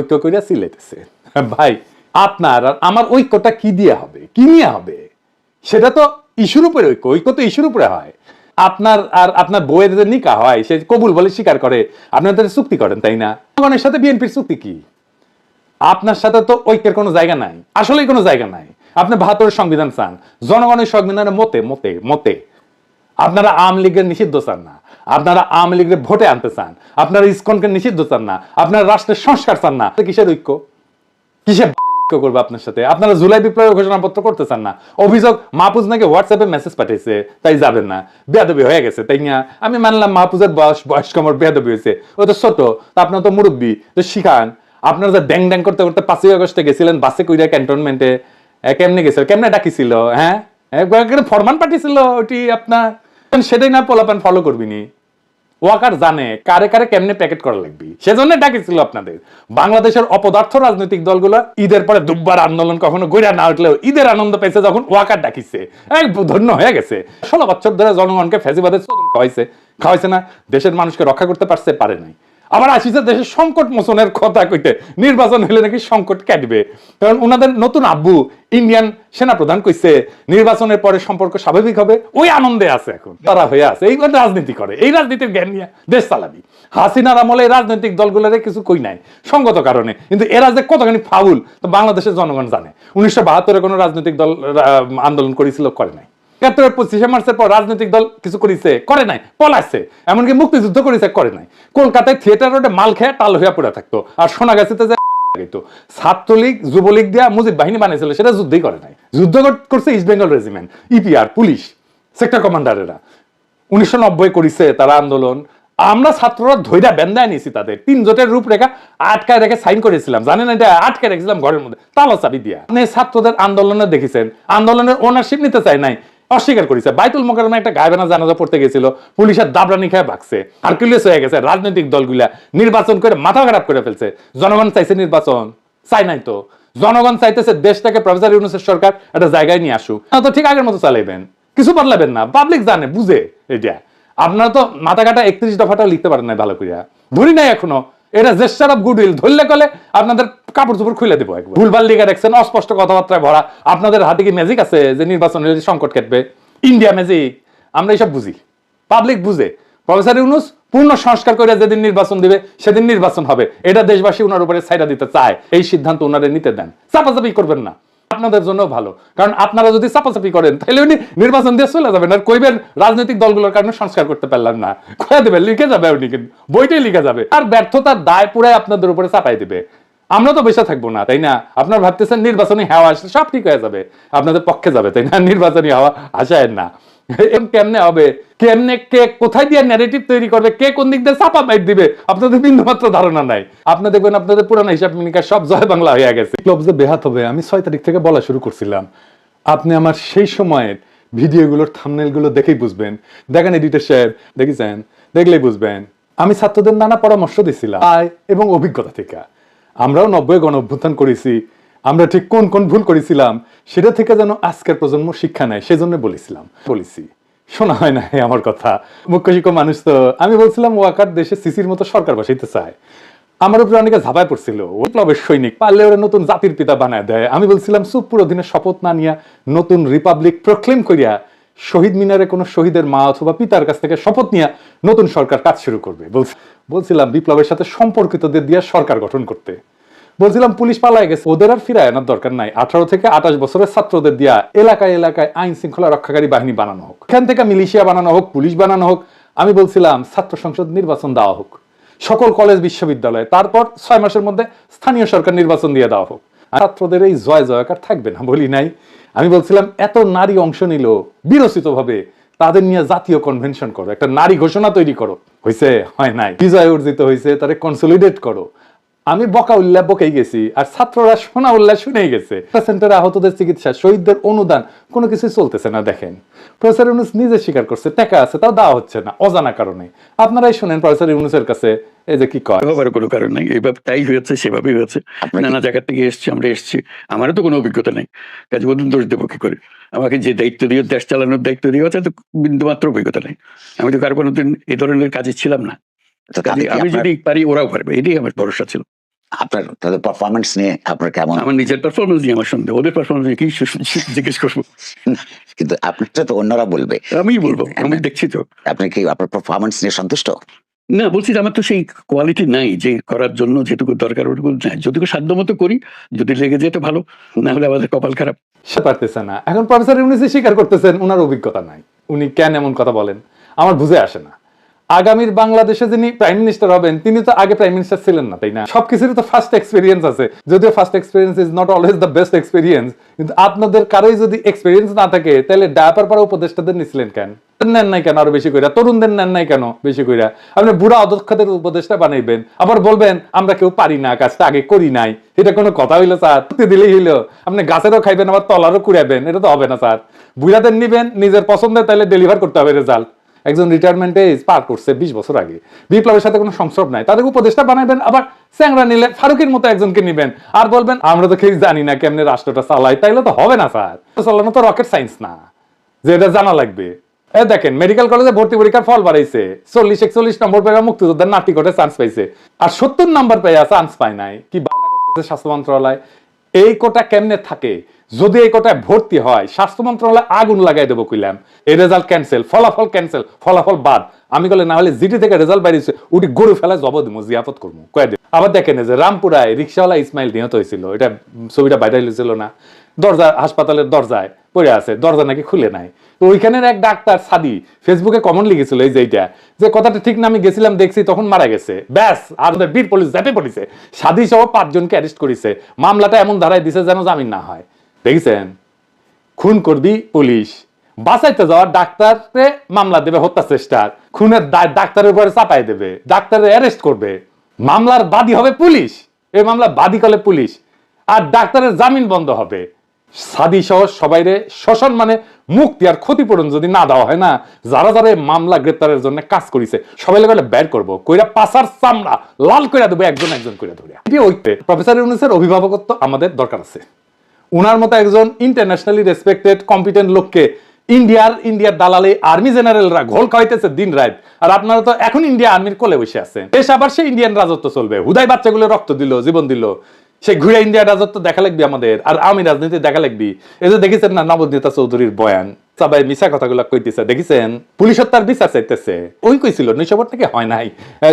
ঐক্য করিয়া সিলেতেছে ভাই, আপনার আর আমার ঐক্যটা কি দিয়ে হবে? কি নিয়ে হবে? সেটা তো ইস্যুর উপরে ঐক্য ঐক্য তো ইস্যুর উপরে হয়। আপনার আর আপনার বইয়ের যে নিকা হয়, সে কবুল বলে স্বীকার করে। আপনাদের চুক্তি করেন, তাই না? জনগণের সাথে বিএনপির চুক্তি কি? আপনার সাথে তো ঐক্যের কোনো জায়গা নাই। আসলেই কোনো জায়গা নাই। আপনি বাহাত্তরের সংবিধান চান। জনগণের সংবিধানের মতে মতে মতে। আপনারা আওয়ামী লীগের নিষিদ্ধ চান না। আপনারা আওয়ামী লীগের ভোটে আনতে চান, আপনারা ইসকনকে নিষিদ্ধ চান না, আপনারা রাষ্ট্রের সংস্কার চান না কিসের ঐক্য? কিসের করবে আপনার সাথে? আপনারা জুলাই বিপ্লবের ঘোষণাপত্র করতে চান না। অভিযোগ মাহফুজ নাকি হোয়াটসঅ্যাপে মেসেজ পাঠিয়েছে তাই যাবেন না। বেয়াদবি হয়ে গেছে, তাই না? আমি মানলাম মাহফুজের বয়স বয়স কমর বেয়াদবি হয়েছে। ও তো ছোট, তা আপনার তো মুরব্বী, তো শিখান। আপনারা যে ড্যাং ড্যাং করতে করতে পাঁচই আগস্টে গেছিলেন বাসে কইরা ক্যান্টনমেন্টে কেমনে গেছিল? কেমনে ডাকিছিল হ্যাঁ? ফরমান পাঠিয়েছিল ওটি আপনার। সেটাই না পোলাপান ফলো করবিনি ওয়াকার জানে কারে কারে কেমনে প্যাকেট করা লাগবে। সেজন্য ডাকেছিল আপনাদের। বাংলাদেশের অপদার্থ রাজনৈতিক দলগুলো ঈদের পরে দুববার আন্দোলন কখনো গইরা না উঠলেও ঈদের আনন্দ পেয়েছে যখন ওয়াকার ডাকিছে। এক ধন্য হয়ে গেছে। ষোলো বছর ধরে জনগণকে ফেজিবাদের খাওয়াইছে। খাওয়াইছে না। দেশের মানুষকে রক্ষা করতে পারছে, পারে নাই। আবার আসিছে দেশের সংকট মোচনের কথা কইতে, নির্বাচন হলে নাকি সংকট কাটবে। কারণ ওনাদের নতুন আব্বু ইন্ডিয়ান সেনাপ্রধান কইছে, নির্বাচনের পরে সম্পর্ক স্বাভাবিক হবে, ওই আনন্দে আছে এখন। তারা হয়ে আছে, এই রাজনীতি করে, এই রাজনীতির জ্ঞান নিয়ে দেশ চালাবি। হাসিনার আমলে রাজনৈতিক দলগুলোরে কিছু কই নাই, সঙ্গত কারণে। কিন্তু এরা যে কতখানি ফাউল, তো বাংলাদেশের জনগণ জানে। উনিশশো বাহাত্তরে কোনো রাজনৈতিক দল আন্দোলন করেছিল, করে নাই। একাত্তরের পঁচিশে মার্চের পর রাজনৈতিক দল কিছু করেছে, করে নাই, পলাইছে। এমনকি মুক্তিযুদ্ধ করেছে, করে নাই। কলকাতায় থিয়েটার রোডে মাল খেয়ে টাল হইয়া পড়ে থাকতো। আর সোনা গাছিতে যে ছাত্রলীগ, যুবলীগ দিয়া মুজিব বাহিনী বানিয়েছিল সেটা যুদ্ধই করে নাই। যুদ্ধ করছে east Bengal regiment EPR police sector কমান্ডারেরা উনিশশো নব্বই করেছে তারা আন্দোলন। আমরা ছাত্ররা ধৈর্য বেন্দায় নিয়েছি তাদের। তিন জোটের রূপরেখা আটকায় রেখে সাইন করেছিলাম। জানেন এটা? আটকে রেখেছিলাম ঘরের মধ্যে। তালা চাবি দিয়া। আপনি ছাত্রদের আন্দোলনে দেখেছেন। আন্দোলনের ওনারশিপ নিতে চায় নাই। অস্বীকার করেছে। বাইতুল মোকারমে একটা গায়বানা জানাজা পড়তে গেছিল, পুলিশের দাবরানি খেয়ে ভাগছে। হারকুলিয়াস হয়ে গেছে, রাজনৈতিক দলগুলা নির্বাচন করে মাথা খারাপ করে ফেলছে। জনগণ চাইছে নির্বাচন, চাই নাই তো। জনগণ চাইতেছে দেশটাকে প্রফেসর ইউনুসের সরকার একটা জায়গায় নিয়ে আসুক। তো ঠিক আগের মতো চালাইবেন। কিছু বদলাবেন না পাবলিক জানে, বুঝে এটা আপনারা তো মাথা কাটা একত্রিশ দফাটাও লিখতে পারেন না ভালো করিয়া। ধরি নাই এখনও এটা জেস্টার অফ গুডউইল ধরলে কলে আপনাদের কাপড় চোপড় খুলে দেবো একবার। ভুলভাল লিখে রাখছেন, অস্পষ্ট কথাবার্তায় ভরা। আপনাদের হাতে কি ম্যাজিক আছে যে নির্বাচন হলে সংকট কাটবে? ইন্ডিয়া ম্যাজিক আমরা এইসব বুঝি। পাবলিক বুঝে। প্রফেসর ইউনুস পূর্ণ সংস্কার করে যেদিন নির্বাচন দিবে, সেদিন নির্বাচন হবে। এটা দেশবাসী ওনার উপরে সাইডা দিতে চায়। এই সিদ্ধান্ত ওনারে নিতে দেন। চাপাচাপি করবেন না। আপনাদের জন্য ভালো। কারণ আপনারা যদি চাপাচাপি করেন, তাহলে উনি নির্বাচন দিয়ে চলে যাবেন আর কইবেন রাজনৈতিক দলগুলোর কারণে সংস্কার করতে পারলাম না। কয়ে দেবেন, লিখে যাবে উনি কিন্তু। বইটাই লিখে যাবে। আর ব্যর্থতার দায় পুরাই আপনাদের উপরে চাপাই দিবে। আমরা তো বেঁচে থাকব না, তাই না? আপনার ভাবতেছেন নির্বাচনী হাওয়া আসলে সব ঠিক হয়ে যাবে। আপনাদের পক্ষে যাবে, তাই না? নির্বাচনী হাওয়া আসায় না। এরকম কেমনে হবে? কেমনে কে কোথায় দিয়ে ন্যারেটিভ তৈরি করবে? কে কোন দিক দিয়ে চাপা বাইট দিবে? আপনাদের বিন্দু মাত্র ধারণা নাই। আপনি দেখবেন আপনাদের পুরানো হিসাব মিনিকা সব জয় বাংলা হয়ে গেছে। ক্লব যে বেহাত হবে। আমি ছয় তারিখ থেকে বলা শুরু করছিলাম। আপনি আমার সেই সময়ের ভিডিওগুলোর থামনেলগুলো দেখেই বুঝবেন। দেখেন এডিটর সাহেব, দেখেছেন? দেখলেই বুঝবেন। আমি ছাত্রদের নানা পরামর্শ দিছিলাম। আয় এবং অভিজ্ঞতা থেকে। আমরাও নব্বই গণ অভ্যুত্থান করেছি। আমরা ঠিক কোন কোন ভুল করেছিলাম, সেটা থেকে যেন আজকের প্রজন্ম শিক্ষা নেয়, সেজন্য বলেছিলাম, বলেছি। শোনা হয় না আমার কথা। মুখ্য শিক্ষক মানুষ তো, আমি বলছিলাম, ওয়াকার দেশে সিসির মতো সরকার বসাইতে চায়। আমার উপরে অনেকে ঝাঁপায় পড়ছিল ওই ক্লবের সৈনিক, পারলে ওরা নতুন জাতির পিতা বানায় দেয়। আমি বলছিলাম সুপুর অধীনে শপথ না নিয়া নতুন রিপাবলিক প্রক্লেম করিয়া শহীদ মিনারে কোনো শহীদের মা অথবা পিতার কাছ থেকে শপথ নিয়ে নতুন সরকার কাজ শুরু করবে। বলছি- বলছিলাম, বিপ্লবের সাথে সম্পর্কিতদের দিয়ে সরকার গঠন করতে। বলছিলাম পুলিশ পালায় গেছে। ওদের আর ফিরায় আনার দরকার নাই। আঠারো থেকে আঠাশ বছরের ছাত্রদের দিয়া এলাকায় এলাকায় আইন শৃঙ্খলা রক্ষাকারী বাহিনী বানানো হোক। এখান থেকে মিলিশিয়া বানানো হোক, পুলিশ বানানো হোক, আমি বলছিলাম ছাত্র সংসদ নির্বাচন দেওয়া হোক। সকল কলেজ, বিশ্ববিদ্যালয়ে, তারপর ছয় মাসের মধ্যে স্থানীয় সরকার নির্বাচন দিয়ে দেওয়া হোক। ছাত্রদের এই জয়, জয়কার থাকবে না বলি নাই। আমি বলছিলাম এত নারী অংশ নিল বিরচিত ভাবে তাদের নিয়ে জাতীয় কনভেনশন করো, একটা নারী ঘোষণা তৈরি করো। হয়েছে হয় নাই। বিজয় অর্জিত হয়েছে তারে কনসলিডেট করো। আমি বকা উল্লাহ বকেই গেছি আর ছাত্ররা শোনা উল্লাহ শুনেই গেছে। সেন্টারে আহতদের চিকিৎসা শহীদদের অনুদান কোনো কিছু চলতেছে না দেখেন। প্রফেসর ইউনুস নিজে স্বীকার করছে টাকা আছে তাও দেওয়া হচ্ছে না অজানা কারণে। আপনারাই শুনেন প্রফেসর ইউনুসের কাছে এই যে কি কয়। হবার কোনো কারণ নাই এইভাবে তাই হয়েছে সেভাবেই হয়েছে। নানা জায়গা থেকে এসছি আমরা এসছি আমারও তো কোনো অভিজ্ঞতা নেই। কাজে বলুন দোষ দেবো কি করে? আমাকে যে দায়িত্ব দিয়ে দেশ চালানোর দায়িত্ব দিয়ে তো বিন্দু মাত্র অভিজ্ঞতা নেই। আমি তো কারও কোনোদিন এই ধরনের কাজে ছিলাম না। তো আমি যদি পারি ওরাও পারবে এটাই আমার ভরসা ছিল। আপনার তাদের পারফরমেন্স নিয়ে আপনার কেমন? আমার নিজের পারফরমেন্স নিয়ে আমার সন্দেহ। ওদের পারফরমেন্স নিয়ে কি জিজ্ঞেস করব? কিন্তু আপনারটা তো অন্যরা বলবে। আমি বলব আমি দেখছি তো। আপনি কি আপনার পারফরমেন্স নিয়ে সন্তুষ্ট? না বলছি যে আমার তো সেই কোয়ালিটি নাই যে করার জন্য যেটুকু দরকার ওটুকু নাই। যতটুকু সাধ্য মতো করি যদি লেগে যেতে ভালো না হলে আমাদের কপাল খারাপ। সে পারতেছে না। এখন প্রফেসর ইউনিসি স্বীকার করতেছেন ওনার অভিজ্ঞতা নাই। উনি কেন এমন কথা বলেন? আমার বুঝে আসে না। আগামীর বাংলাদেশে যিনি প্রাইম মিনিস্টার হবেন, তিনি তো আগে প্রাইম মিনিস্টার ছিলেন না, তাই না? সবকিছুরই তো ফার্স্ট এক্সপিরিয়েন্স আছে। যদিও first experience is not always the best experience কিন্তু আপনাদের কারোই যদি এক্সপিরিয়েন্স না থাকে, তাহলে ডায়াপার পরে উপদেষ্টাদের নিছিলেন কেন? নেন নাই কেন আরও বেশি কইরা? তরুণদের নেন নাই কেন বেশি কইরা? আপনি বুড়া অদক্ষদের উপদেষ্টা বানাইবেন, আবার বলবেন, আমরা কেউ পারি না, কাজটা আগে করি নাই। এটা কোনো কথা হইল, স্যার? দিলেই হইল। আপনি গাছেরও খাইবেন, আবার তলারও কুড়াবেন, এটা তো হবে না, স্যার। বুড়াদের নিবেন, নিজের পছন্দের তাহলে ডেলিভার করতে হবে রেজাল্ট একজন রিটায়ারমেন্টে পার করছে বিশ বছর আগে। বিপ্লবের সাথে কোনো সংস্রব নাই। তাদের উপদেষ্টা বানাবেন আবার স্যাংরা নিলে ফারুকের মতো একজনকে নিবেন। আর বলবেন, আমরা তো কেউ জানি না কেমনে রাষ্ট্রটা চালাই তাইলে তো হবে না স্যার। চালানো তো রকেট সায়েন্স না। যে এটা জানা লাগবে। এ দেখেন মেডিকেল কলেজে ভর্তি পরীক্ষার ফল বাড়াইছে। চল্লিশ একচল্লিশ নম্বর পেয়ে মুক্তিযোদ্ধার নাটি কোটে চান্স পাইছে। আর সত্তর নম্বর পেয়ে চান্স পায় নাই। কি স্বাস্থ্য মন্ত্রণালয়? এই কোটা কেমনে থাকে? যদি এই কোটায় ভর্তি হয়, স্বাস্থ্য মন্ত্রণালয় আগুন লাগাই দেবো কইলাম। এই রেজাল্ট ক্যান্সেল ফলাফল ক্যান্সেল ফলাফল বাদ। আমি বলে না হলে জিটি থেকে রেজাল্ট বাইরেছে উঠি গরু ফেলা জব দিব জিয়াপত করব কয়ে দিন আবার দেখেন যে রামপুরায় রিক্সাওয়ালা ইসমাইল নিহত হয়েছিল, এটা ছবিটা বাইরে হয়েছিল না। দরজা, হাসপাতালের দরজায় পড়ে আছে, দরজা নাকি খুলে নাই। তো ওইখানের এক ডাক্তার সাদি ফেসবুকে কমন লিখেছিল এই যে এইটা, যে কথাটা ঠিক না, আমি গেছিলাম, দেখছি তখন মারা গেছে। ব্যাস, আর ওদের বীর পুলিশ ঝাঁপে পড়েছে। সাদি সহ পাঁচজনকে অ্যারেস্ট করেছে। মামলাটা এমন ধারায় দিছে যেন জামিন না হয়। দেখছেন? খুন করবি পুলিশ। বাঁচাইতে যাওয়া ডাক্তারকে মামলা দেবে হত্যা চেষ্টার খুনের ডাক্তারের উপরে চাপাই দেবে, ডাক্তারের অ্যারেস্ট করবে। মামলার বাদী হবে পুলিশ। এই মামলা বাদী করলে পুলিশ। আর ডাক্তারের জামিন বন্ধ হবে। সাদি সহ সবাইরে শোষণ মানে মুক্তি আর ক্ষতিপূরণ যদি না দেওয়া হয় না, যারা যারা মামলা গ্রেপ্তারের জন্য কাজ করেছে, সবাই লোকের বের করব। কইরা পাশার চামড়া, লাল কইরা দেবো, একজন একজন কইরা ধরে এটি ওইতে প্রফেসর ইউনুসের অভিভাবকত্ব আমাদের দরকার আছে। উনার মতো একজন ইন্টারন্যাশনালি রেসপেক্টেড কম্পিটেন্ট লোককে ইন্ডিয়ার ইন্ডিয়ার দালালে আর্মি জেনারেলরা ঘোল খাওয়াইতেছে দিন রাত। আর আপনারা তো এখন ইন্ডিয়া আর্মির কোলে বসে আছেন দেশ আবার সে ইন্ডিয়ান রাজত্ব চলবে। হুদাই বাচ্চাগুলো রক্ত দিল, জীবন দিল। সে ঘুরে ইন্ডিয়ার রাজত্ব দেখা লাগবে আমাদের। আর আমি রাজনীতি দেখা লাগবি। এই যে দেখেছেন না নবনীতা চৌধুরীর বয়ান? সবাই মিশা কথাগুলো কইতেছে। দেখেছেন? পুলিশ তার বিচার চাইতেছে। ওই কইছিল, নৈশবর থেকে হয় নাই।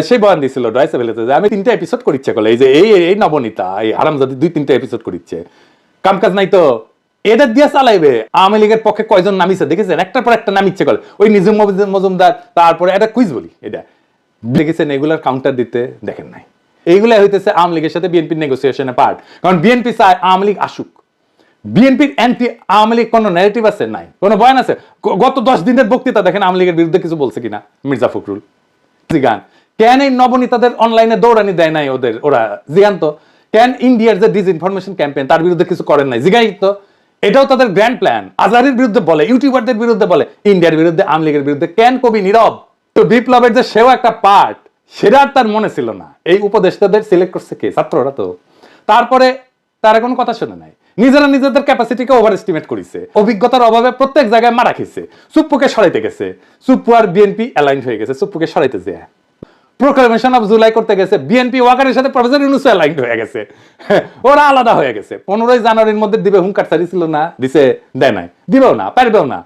সেই বয়ান দিছিল ডয়সে ফেলেছে যে, আমি তিনটা এপিসোড করিচ্ছে কলে। এই যে এই এই নবনীতা, এই হারামজাদি দুই তিনটা এপিসোড করিচ্ছে। কাম কাজ নাই তো। এদের দিয়ে চালাইবে। আওয়ামী লীগের পক্ষে কয়জন নামিছে, দেখেছেন? একটার পর একটা নামিচ্ছে কলে। ওই নিজুম মজুমদার, তারপরে একটা কুইজ বলি, এটা। দেখেছেন, এগুলার কাউন্টার দিতে দেখেন নাই। এইগুলাই হইতেছে আওয়ামী লীগের সাথে বিএনপির নেগোসিয়েশনে পার্ট কারণ বিএনপি চায় আওয়ামী লীগ আসুক। বিএনপির অ্যান্টি আওয়ামী লীগ কোনো ন্যারেটিভ আছে? নাই। কোনো বয়ান আছে? গত দশ দিনের বক্তৃতা দেখেন আওয়ামী লীগের বিরুদ্ধে কিছু বলছে কিনা? মির্জা ফখরুল। জিগান কেন এই নবনীতাদের অনলাইনে দৌড়ানি দেয় নাই ওদের, ওরা? জিগান তো। কেন ইন্ডিয়ার যে ডিসইনফরমেশন ক্যাম্পেইন তার বিরুদ্ধে কিছু করেন নাই। জিগাই তো। এটাও তাদের গ্র্যান্ড প্ল্যান আজহারের বিরুদ্ধে বলে, ইউটিউবারদের বিরুদ্ধে বলে, ইন্ডিয়ার বিরুদ্ধে, আওয়ামী লীগের বিরুদ্ধে, কেন কবি নীরব? তো বিপ্লবের যে সেও একটা পার্ট সেটা তার মনে ছিল না। এই উপদেষ্টাদের সিলেক্ট করছে কে? ছাত্ররা তো। তারপরে তারা কোনো কথা শুনে নাই। নিজেরা নিজেদের ক্যাপাসিটিকে ওভার এস্টিমেট করেছে। অভিজ্ঞতার অভাবে প্রত্যেক জায়গায় মারা খেয়েছে। সুপ্পুকে সরাইতে গেছে। সুপ্পু আর বিএনপি অ্যালাইন হয়ে গেছে। সুপ্পুকে সরাইতে যায়। প্রোক্লামেশন অফ জুলাই করতে গেছে বিএনপি ওয়াকারের সাথে প্রফেসর ইউনুস অ্যালাইন হয়ে গেছে। ওরা আলাদা হয়ে গেছে। পনেরোই জানুয়ারির মধ্যে দিবে হুঙ্কার ছাড়িছিল না, দিছে, দেয় নাই। দিবেও না, পারবেও না।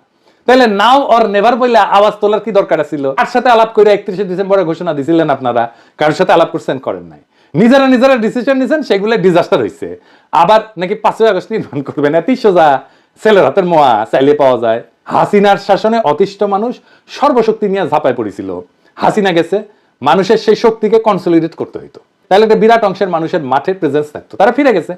তাহলে নাও অর নেভার বইলে আওয়াজ তোলার কি দরকার ছিল আর সাথে আলাপ করে একত্রিশে ডিসেম্বরে ঘোষণা দিছিলেন আপনারা? কারোর সাথে আলাপ করছেন, করেন নাই। নিজেরা নিজেরা ডিসিশন নিছেন, সেগুলো ডিজাস্টার হয়েছে আবার নাকি পাঁচই আগস্ট নির্মাণ করবেন, এত সোজা, ছেলের হাতের মোয়া চাইলে পাওয়া যায়। হাসিনার শাসনে অতিষ্ঠ মানুষ সর্বশক্তি নিয়ে ঝাঁপায় পড়েছিল। হাসিনা গেছে মানুষের সেই শক্তিকে কনসলিডেট করতে হইতো। তাহলে একটা বিরাট অংশের মানুষের মাঠে প্রেজেন্স থাকতো। তারা ফিরে গেছে।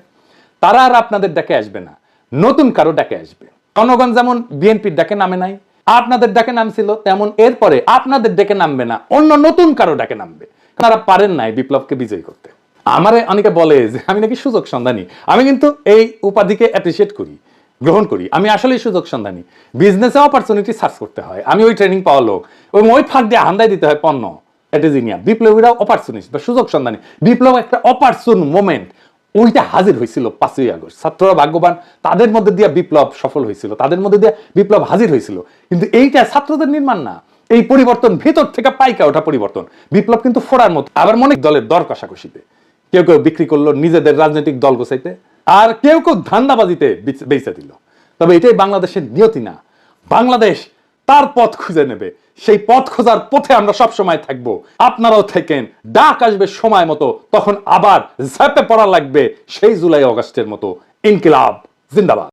তারা আর আপনাদের ডাকে আসবে না। নতুন কারও ডাকে আসবে। জনগণ যেমন বিএনপির ডাকে নামে নাই, আপনাদের ডাকে নামছিল, তেমন এরপরে আপনাদের ডেকে নামবে না, অন্য নতুন কারও ডাকে নামবে। তারা পারেন নাই বিপ্লবকে বিজয়ী করতে। আমারে অনেকে বলে যে, আমি নাকি সুযোগ সন্ধানী? আমি কিন্তু এই উপাধিকে অ্যাপ্রিসিয়েট করি, গ্রহণ করি। আমি আসলে সুযোগ সন্ধানী। বিজনেসে অপরচুনিটি সার্চ করতে হয়। আমি ওই ট্রেনিং পাওয়া লোক। ওই ফাঁক দিয়ে হান্দায় দিতে হয় পণ্য। এটেজিনিয়া বিপ্লবীরা অপরচুনিস্ট বা সুযোগ সন্ধানী। বিপ্লব একটা অপরচুন মোমেন্ট ওইটা হাজির হয়েছিল পাঁচই আগস্ট। ছাত্ররা ভাগ্যবান, তাদের মধ্যে দিয়ে বিপ্লব সফল হয়েছিল তাদের মধ্যে দিয়ে বিপ্লব হাজির হয়েছিল কিন্তু এইটা ছাত্রদের নির্মাণ না। এই পরিবর্তন ভেতর থেকে পাইকা ওঠা পরিবর্তন। বিপ্লব কিন্তু ফোড়ার মতো। আবার মনে দলের দর কষাকষিতে। কেউ কেউ বিক্রি করল নিজেদের রাজনৈতিক দল গোছাইতে। আর কেউ কেউ ধান্দাবাজিতে বেঁচে দিল। তবে এটাই বাংলাদেশের নিয়তি না। বাংলাদেশ তার পথ খুঁজে নেবে। সেই পথ খোঁজার পথে আমরা সব সময় থাকব। আপনারাও থাকেন, ডাক আসবে সময় মতো, তখন আবার ঝাঁপে পড়া লাগবে সেই জুলাই অগাস্টের মতো। ইনকিলাব, জিন্দাবাদ।